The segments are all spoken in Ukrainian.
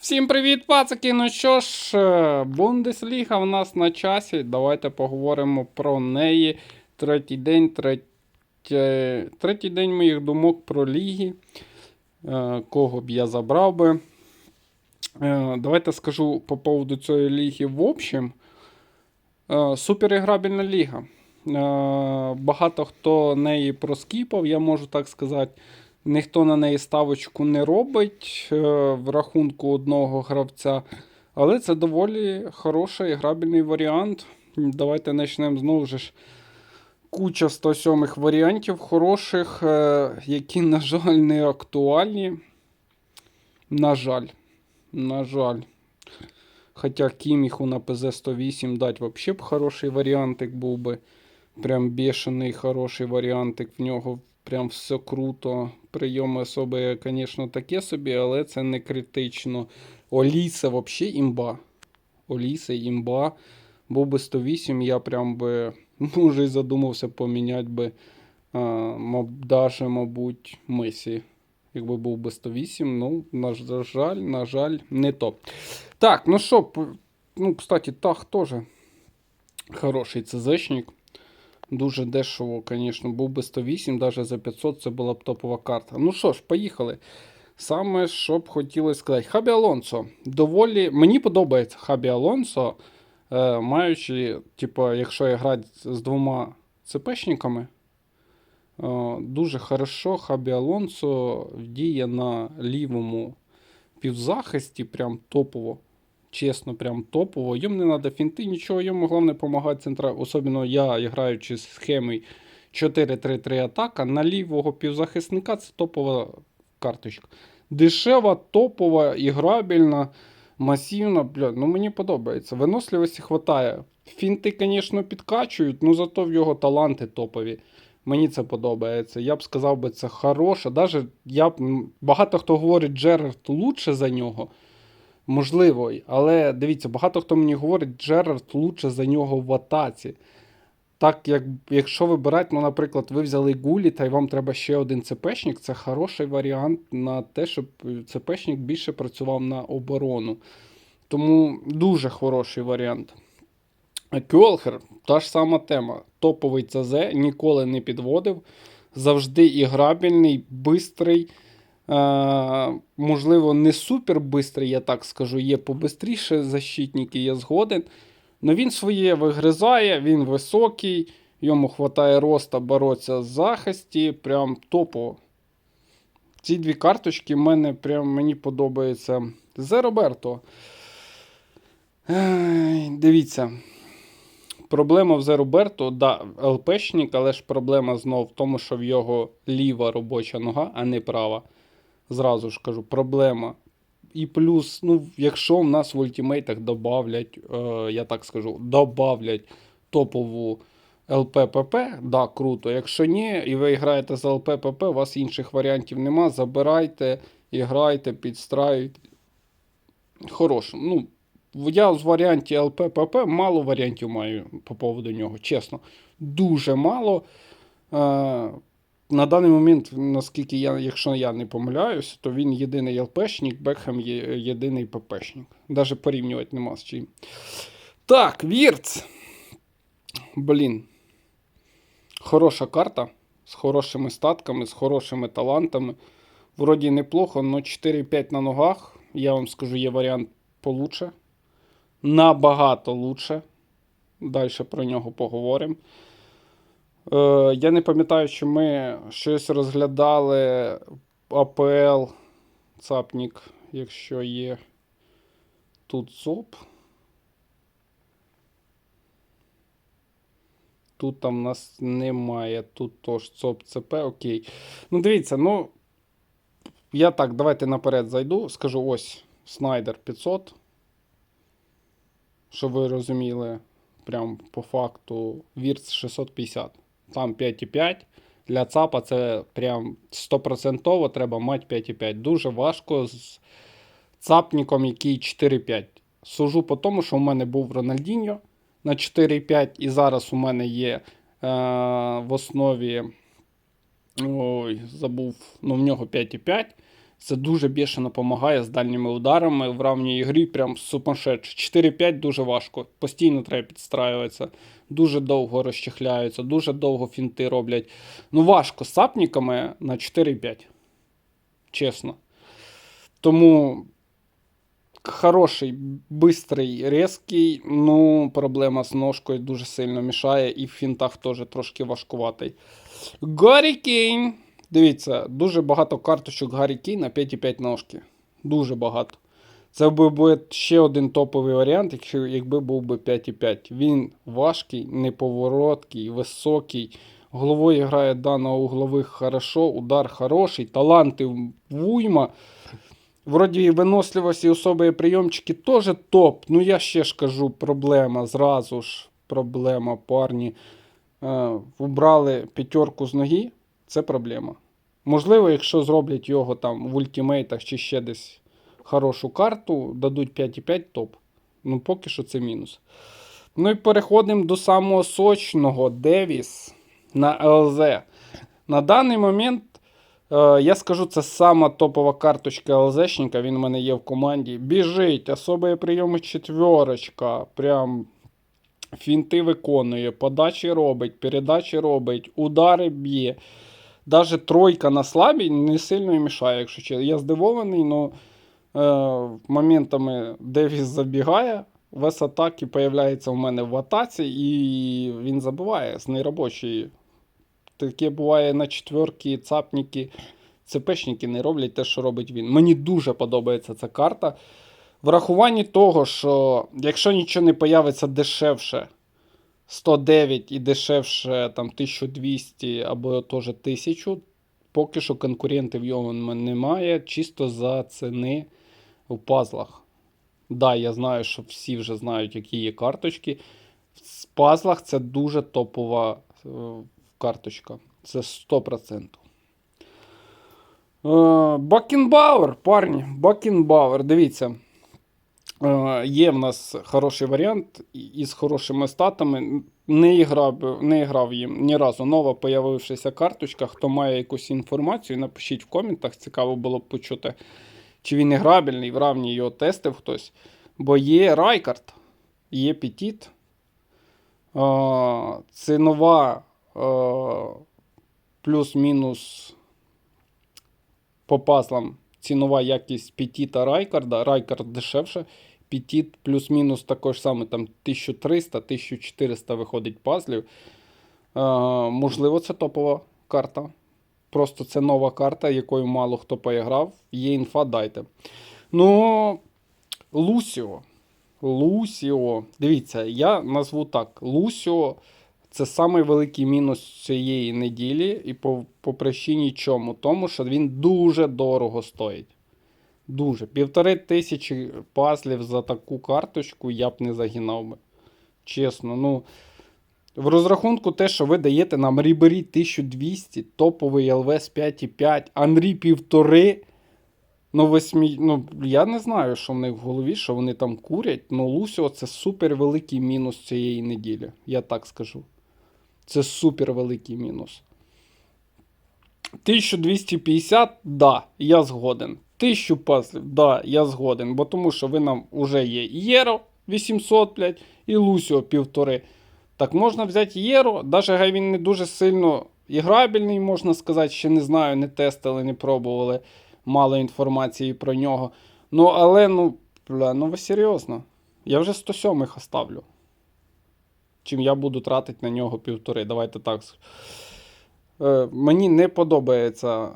Всім привіт, пацаки! Ну що ж, е, Бундесліга в нас на часі. Давайте поговоримо про неї. Третій день, третє... третій день моїх думок про ліги. Е, Кого б я забрав би. Е, Давайте скажу по поводу цієї ліги в общем. Суперіграбельна ліга. Багато хто неї проскіпав, я можу так сказати. Ніхто на неї ставочку не робить е, в рахунку одного гравця. Але це доволі хороший грабельний варіант. Давайте почнемо знову ж. Куча 107 варіантів хороших, е, які, на жаль, не актуальні. На жаль. На жаль. Хоча Кіміху на ПЗ-108 дать взагалі б хороший варіантик був би. Прям бешений хороший варіантик. В нього прям все круто. Прийоми особи, звісно, таке собі, але це не критично. Оліса взагалі імба. Оліса імба. Був би 108, я прям би може і задумався поміняти би а, даже, мабуть, Месі. Якби був би 108, ну, на жаль, на жаль, не то. Так, ну що, ну, кстати, Тах теж хороший ЦЗшник. Дуже дешево, звісно, був би 108, навіть за 500 це була б топова карта. Ну що ж, поїхали. Саме що б хотілося сказати. Хабі Алонсо. Доволі. Мені подобається Хабі Алонсо, е, маючи, типу, якщо я грати з двома ЦПшниками, е, дуже хорошо Хабі Алонсо діє на лівому півзахисті, прям топово. Чесно, прям топово. Йому не треба фінти, нічого, йому головне допомагати центра. Особливо я граючи з схемою 4-3-3 атака. На лівого півзахисника це топова карточка. Дешева, топова, іграбельна, масивна. Бля, ну мені подобається. Виносливості хватає. Фінти, звісно, підкачують, але зато в його таланти топові. Мені це подобається. Я б сказав би, це хороше. Даже я б, багато хто говорить, Джерард лучше за нього. Можливо, але дивіться, багато хто мені говорить, Джерард лучше за нього в атаці. Так, як, якщо вибирати, ну, наприклад, ви взяли гулі, та й вам треба ще один ЦПшник, це хороший варіант на те, щоб ЦПшник більше працював на оборону. Тому дуже хороший варіант. Кьолхер, та ж сама тема. Топовий ЦЗ, ніколи не підводив. Завжди іграбельний, бистрий. Е, можливо, не супер бистрий, я так скажу, є побистріше защитники, я згоден. Но він своє вигризає, він високий, йому вистачає роста боротися з захисті. Прям топово. Ці дві карточки мене прям мені подобаються. Зе Роберто. Дивіться. Проблема в Зе Роберто, да, ЛПшник, але ж проблема знов в тому, що в його ліва робоча нога, а не права. Зразу ж кажу, проблема. І плюс, ну, якщо в нас в ультимейтах добавлять, е, я так скажу, добавлять топову ЛППП, да, круто. Якщо ні, і ви граєте за ЛППП, у вас інших варіантів нема. Забирайте, і грайте, підстраюйте. Хороше. Ну, я з варіанті ЛППП мало варіантів маю по поводу нього, чесно. Дуже мало. Е, на даний момент, наскільки я, якщо я не помиляюсь, то він єдиний ЛПшник, Бекхем є єдиний ППшник. Даже порівнювати нема з чим. Так, Вірц. Блін. Хороша карта. З хорошими статками, з хорошими талантами. Вроді неплохо, але 4-5 на ногах. Я вам скажу, є варіант получше. Набагато лучше. Далі про нього поговоримо. Е, я не пам'ятаю, що ми щось розглядали АПЛ Цапнік, якщо є тут ЦОП. Тут там нас немає. Тут тож ЦОП ЦП, окей. Ну, дивіться, ну. Я так, давайте наперед зайду. Скажу ось Снайдер 500. Щоб ви розуміли, прям по факту Вірц 650 там 5,5. Для ЦАПа це прям 100% треба мати 5,5. Дуже важко з ЦАПником, який 4,5. Сужу по тому, що у мене був Рональдіньо на 4,5, і зараз у мене є е, в основі. Ой, забув, ну в нього 5,5. Це дуже бішено допомагає з дальніми ударами в равній грі, прям сумасшедше. 4-5 дуже важко. Постійно треба підстраюватися. Дуже довго розчехляються, дуже довго фінти роблять. Ну, важко з сапниками на 4-5. Чесно. Тому хороший, бистрий, резкий. Ну, проблема з ножкою дуже сильно мішає, і в фінтах теж трошки важкуватий. Кейн. Дивіться, дуже багато карточок Гаррі Кейн на 5,5 ножки. Дуже багато. Це би був ще один топовий варіант, якщо, якби був би 5,5. Він важкий, неповороткий, високий. Головою грає да, на углових хорошо, удар хороший, таланти вуйма. Вроді виносливості і прийомчики теж топ. Ну я ще ж кажу, проблема. Зразу ж проблема, парні. Е, убрали п'ятерку з ноги, це проблема. Можливо, якщо зроблять його там в ультимейтах чи ще десь хорошу карту, дадуть 5,5 топ. Ну, поки що це мінус. Ну і переходимо до самого сочного Девіс на ЛЗ. На даний момент, е, я скажу, це сама топова карточка ЛЗшника. Він у мене є в команді. Біжить, особої прийоми четверочка. Прям фінти виконує, подачі робить, передачі робить, удари б'є. Даже тройка на слабій не сильно і мішає, якщо чесно. Я здивований, але моментами Девіс забігає, вес атаки появляється у мене в атаці, і він забиває з неробочої. Таке буває на четверки, цапніки, ЦПшники не роблять те, що робить він. Мені дуже подобається ця карта. Врахуванні того, що якщо нічого не появиться дешевше 109 і дешевше там 1200 або теж 1000, поки що конкурентів його немає, чисто за ціни в пазлах. Да, я знаю, що всі вже знають, які є карточки. В пазлах це дуже топова е, карточка. Це 100%. Е, Бакенбауер, парні, Бакенбауер, дивіться. Е, Є в нас хороший варіант із хорошими статами. Не грав, не грав їм ні разу. Нова появившася карточка. Хто має якусь інформацію, напишіть в коментах. Цікаво було б почути, чи він іграбельний, в равні його тестив хтось. Бо є Райкард, є Петіт. Е, Це нова е, плюс-мінус по пазлам цінова якість Петіта Райкарда. Райкард дешевше. Петіт плюс-мінус також саме там 1300-1400 виходить пазлів. Е, можливо, це топова карта. Просто це нова карта, якою мало хто поіграв. Є інфа, дайте. Ну, Лусіо. Лусіо. Дивіться, я назву так. Лусіо це самий великий мінус цієї неділі, і по, по причині чому? Тому що він дуже дорого стоїть. Дуже. Півтори тисячі пазлів за таку карточку я б не загинав би. Чесно, ну. В розрахунку те, що ви даєте нам Рібері 1200, топовий ЛВС 5,5, Анрі 1,5. Ну, восьмі, ну, я не знаю, що в них в голові, що вони там курять. Ну, Лусіо це супер великий мінус цієї неділі. Я так скажу. Це супер великий мінус. 1250, да, я згоден. 1000 пазлів, да, я згоден. Бо тому що ви нам вже є Єро 800, блядь, і Лусіо півтори. Так можна взяти Єро, навіть хай він не дуже сильно іграбельний, можна сказати, ще не знаю, не тестили, не пробували. Мало інформації про нього. Ну, але, ну, бля, ну ви серйозно. Я вже 107 оставлю. Чим я буду тратити на нього півтори. Давайте так. Е, мені не подобається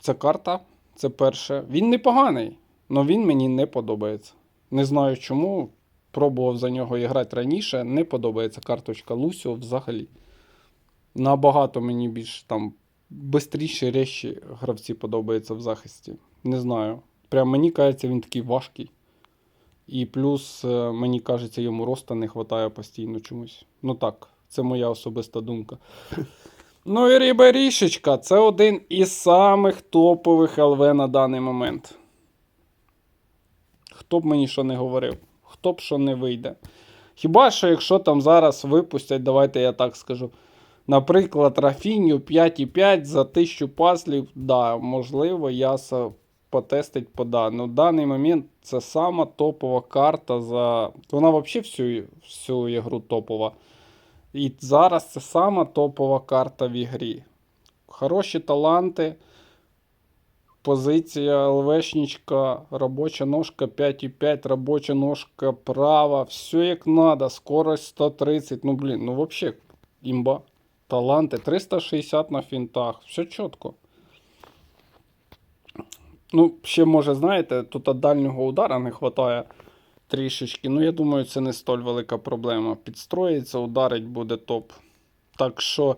ця карта. Це перше. Він непоганий, але він мені не подобається. Не знаю чому. Пробував за нього грати раніше. Не подобається карточка Лусіо взагалі. Набагато мені більш там бистріші речі гравці подобаються в захисті. Не знаю. Прям мені кажеться, він такий важкий. І плюс, е, мені кажеться, йому роста не вистачає постійно чомусь. Ну так, це моя особиста думка. Ну і Ріберішечка це один із самих топових ЛВ на даний момент. Хто б мені що не говорив, хто б що не вийде. Хіба що, якщо там зараз випустять, давайте я так скажу. Наприклад, Рафіню 5,5 за 1000 паслів, да, можливо, я са потестити по да. Ну, в даний момент це сама топова карта за. Вона взагалі всю, всю ігру топова. І зараз це сама топова карта в ігрі. Хороші таланти. Позиція ЛВшничка, робоча ножка 5,5, робоча ножка права, все як надо, скорость 130, ну блін, ну вообще імба. Таланти 360 на фінтах, все чітко. Ну, ще може, знаєте, тут дальнього удара не вистачає трішечки. Ну, я думаю, це не столь велика проблема. Підстроїться, ударить буде топ. Так що.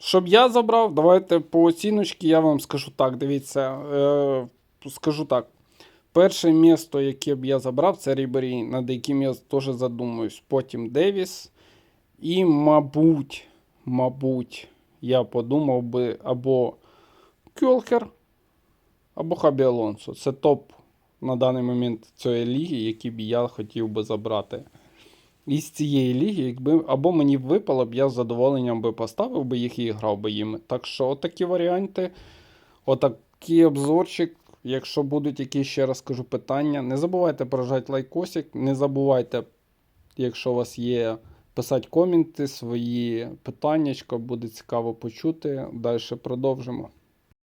Щоб я забрав, давайте по оціночці я вам скажу так. Дивіться, е, скажу так. Перше місто, яке б я забрав, це Рібері, над яким я теж задумуюсь. Потім Девіс. І, мабуть, мабуть, я подумав би або Кьолхер, або Хабі Алонсо. Це топ на даний момент цієї ліги, які б я хотів би забрати. Із цієї ліги, якби або мені випало б, я з задоволенням би поставив би їх і грав би їм. Так що, отакі варіанти, отакий обзорчик. Якщо будуть якісь ще раз кажу питання, не забувайте прожати лайкосик, не забувайте, якщо у вас є, писати коменти, свої питання, буде цікаво почути. Далі продовжимо.